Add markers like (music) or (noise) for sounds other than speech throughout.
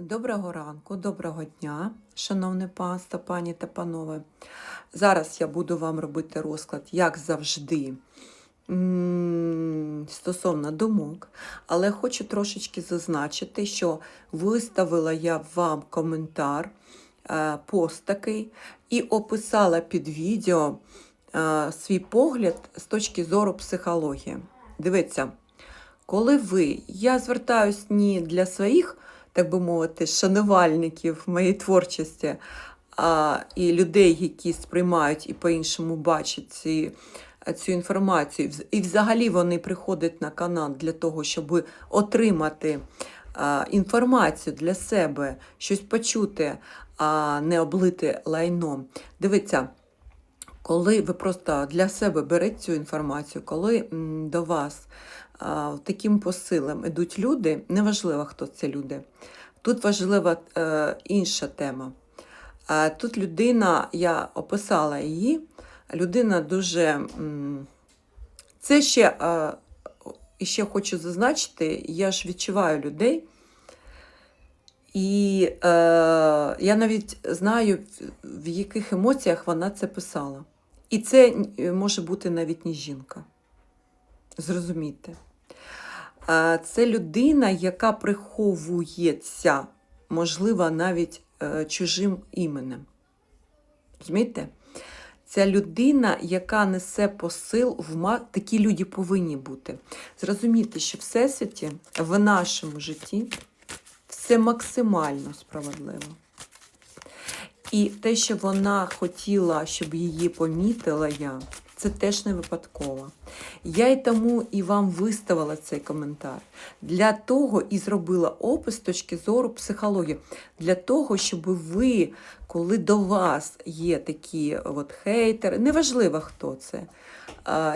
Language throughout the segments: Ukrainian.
Доброго ранку, доброго дня, шановне панство, пані та панове. Зараз я буду вам робити розклад, як завжди, стосовно думок, але хочу трошечки зазначити, що виставила я вам коментар, е, пост такий, і описала під відео е, свій погляд з точки зору психології. Дивіться, коли ви, я звертаюсь не для своїх так би мовити, шанувальників моєї творчості а, і людей, які сприймають і по-іншому бачать ці, цю інформацію. І взагалі вони приходять на канал для того, щоб отримати інформацію для себе, щось почути, а не облити лайном. Дивіться. Коли ви просто для себе берете цю інформацію, коли до вас таким посилом ідуть люди, неважливо, хто це люди. Тут важлива е, інша тема. Тут людина, я описала її, людина дуже. Це ще, ще хочу зазначити, я ж відчуваю людей. І е, я навіть знаю, в яких емоціях вона це писала. І це е, може бути навіть не жінка. Зрозумійте. Це людина, яка приховується, можливо, навіть е, чужим іменем. Розумієте? Це людина, яка несе посил в ма... такі люди повинні бути. Зрозумійте, що всесвіті, в нашому житті, все максимально справедливо. І те, що вона хотіла, щоб її помітила я, це теж не випадково. Я й тому і вам виставила цей коментар. Для того і зробила опис точки зору психології. Для того, щоб ви, коли до вас є такі от хейтери, неважливо хто це,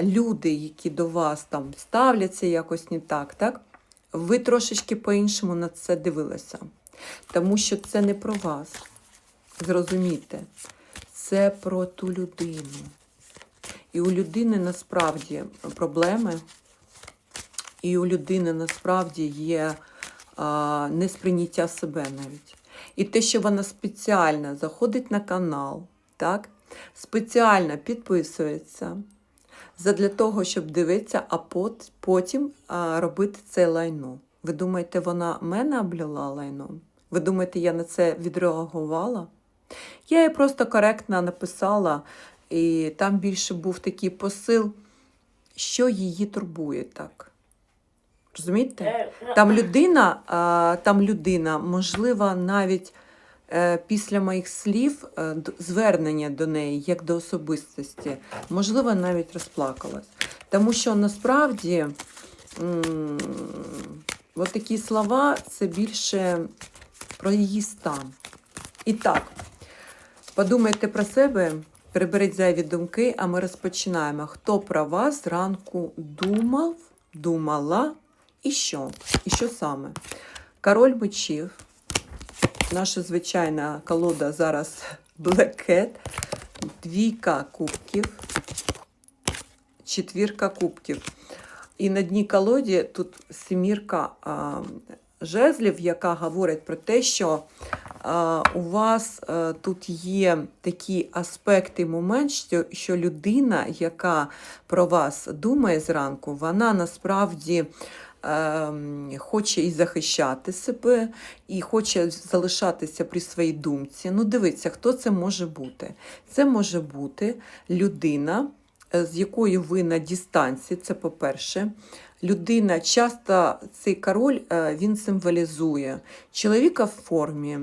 люди, які до вас там ставляться якось не так, так? ви трошечки по-іншому на це дивилися. Тому що це не про вас. Зрозумійте, це про ту людину. І у людини насправді проблеми, і у людини насправді є а, несприйняття себе навіть. І те, що вона спеціально заходить на канал, так, спеціально підписується задля того, щоб дивитися, а пот- потім а, робити це лайно. Ви думаєте, вона мене облила лайном? Ви думаєте, я на це відреагувала? Я їй просто коректно написала, і там більше був такий посил, що її турбує так. Розумієте? Там людина, там людина, можливо, навіть е, після моїх слів е, звернення до неї, як до особистості, можливо, навіть розплакалась. Тому що насправді от такі слова це більше про її стан. І так, подумайте про себе, приберіть зайві думки, а ми розпочинаємо. Хто про вас зранку думав, думала і що? І що саме? Король мечів. Наша звичайна колода зараз (laughs) Cat, двійка кубків, четвірка кубків. І на дні колоді тут семірка а, жезлів, яка говорить про те, що у вас тут є такі аспекти, момент, що, що людина, яка про вас думає зранку, вона насправді ем, хоче і захищати себе, і хоче залишатися при своїй думці. Ну, дивіться, хто це може бути? Це може бути людина, е, з якою ви на дистанції, це по-перше. Людина, часто цей король е, він символізує чоловіка в формі,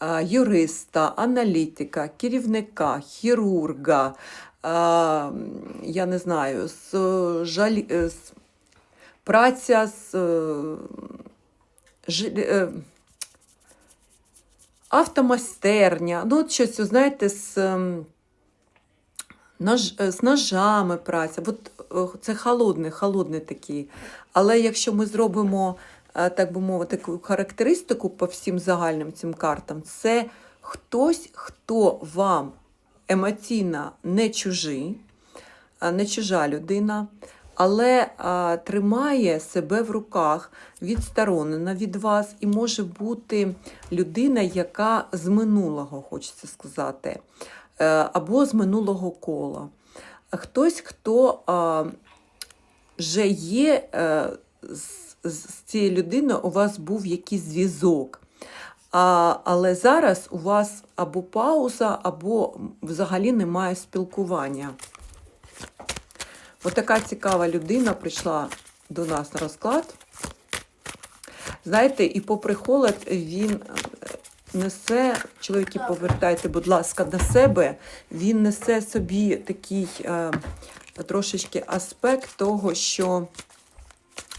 е, юриста, аналітика, керівника, хірурга, е, я не знаю, з жалі, з праця з е, ну, от щось, знаєте, з, ем, нож, е, з ножами праця. От, е, це холодний, холодний такий. Але якщо ми зробимо, е, так би мовити, таку характеристику по всім загальним цим картам, це хтось, хто вам емоційно не чужий, не чужа людина, але а, тримає себе в руках, відсторонена від вас, і може бути людина, яка з минулого, хочеться сказати, або з минулого кола. Хтось, хто вже є е, з, цією людиною, у вас був якийсь зв'язок. А, але зараз у вас або пауза, або взагалі немає спілкування. Ось така цікава людина прийшла до нас на розклад. Знаєте, і попри холод він е, несе, чоловіки, повертайте, будь ласка, на себе, він несе собі такий е, трошечки аспект того, що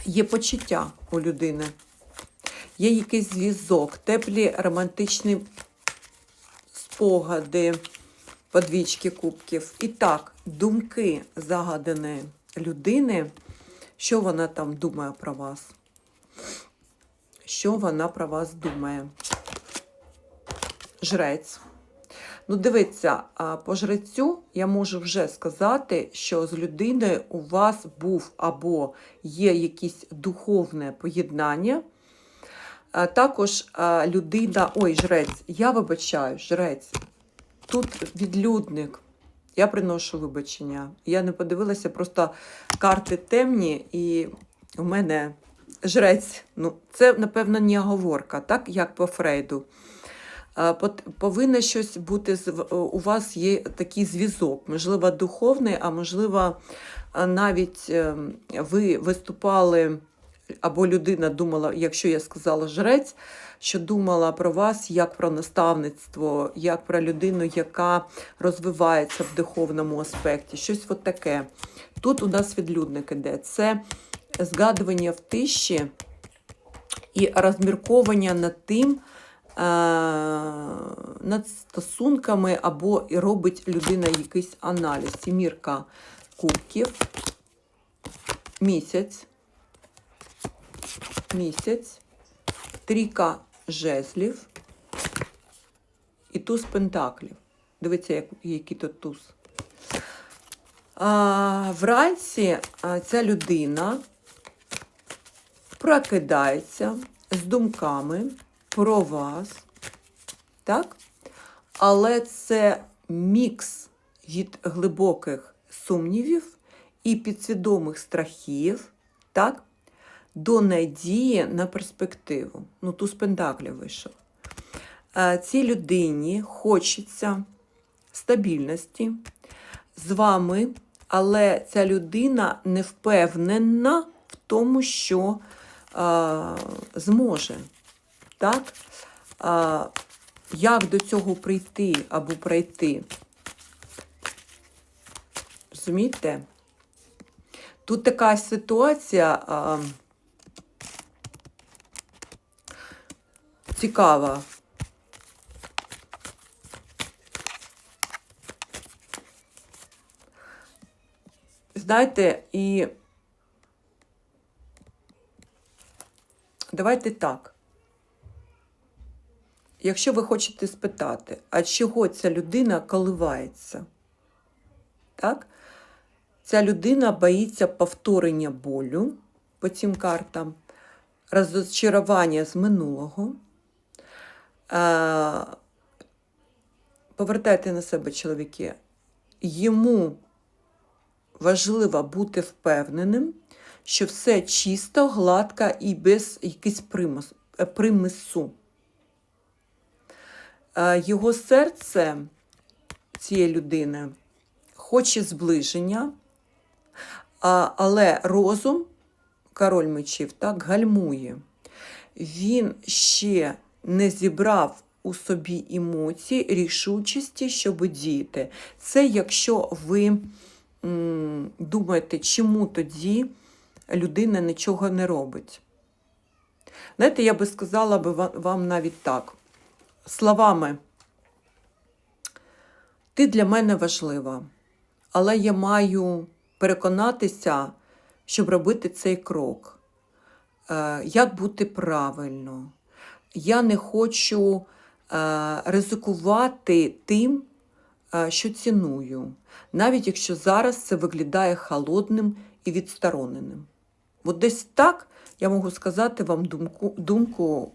є почуття у людини, є якийсь зв'язок, теплі романтичні спогади, подвічки кубків. І так, думки загаданої людини, що вона там думає про вас? Що вона про вас думає? Жрець. Ну, дивіться, по жрецю я можу вже сказати, що з людиною у вас був або є якесь духовне поєднання. Також людина, ой, жрець, я вибачаю, жрець. Тут відлюдник. Я приношу вибачення. Я не подивилася, просто карти темні, і у мене жрець. Ну, це, напевно, не оговорка, так як по Фрейду. Повинно щось бути з- у вас є такий зв'язок, можливо, духовний, а можливо, навіть ем, ви виступали, або людина думала, якщо я сказала жрець, що думала про вас як про наставництво, як про людину, яка розвивається в духовному аспекті. Щось от таке. Тут у нас відлюдник іде. Це згадування в тиші і розмірковання над тим, е, над стосунками, або і робить людина якийсь аналіз. Сімірка кубків, місяць, місяць, трійка жезлів і туз пентаклів. Дивіться, як, який тут туз. А, вранці а, ця людина прокидається з думками про вас, так? Але це мікс від глибоких сумнівів і підсвідомих страхів, так? До надії на перспективу. Ну, туз пентаклів вийшов. Е, Цій людині хочеться стабільності з вами, але ця людина не впевнена в тому, що а, зможе. Так? А, як до цього прийти або пройти? Розумієте? Тут така ситуація а, цікава. Знаєте, і давайте так. Якщо ви хочете спитати, а чого ця людина коливається? Так? Ця людина боїться повторення болю по цим картам, розчарування з минулого. Повертайте на себе, чоловіки. Йому важливо бути впевненим, що все чисто, гладко і без якихось е, примису. Е, Його серце цієї людини хоче зближення, але розум, король мечів, так, гальмує. Він ще не зібрав у собі емоції, рішучості, щоб діяти. Це якщо ви думаєте, чому тоді людина нічого не робить. Знаєте, я би сказала би вам навіть так. Словами, ти для мене важлива, але я маю переконатися, щоб робити цей крок. Е, Як бути правильно? Я не хочу е, ризикувати тим, е, що ціную, навіть якщо зараз це виглядає холодним і відстороненим. От десь так я можу сказати вам думку, думку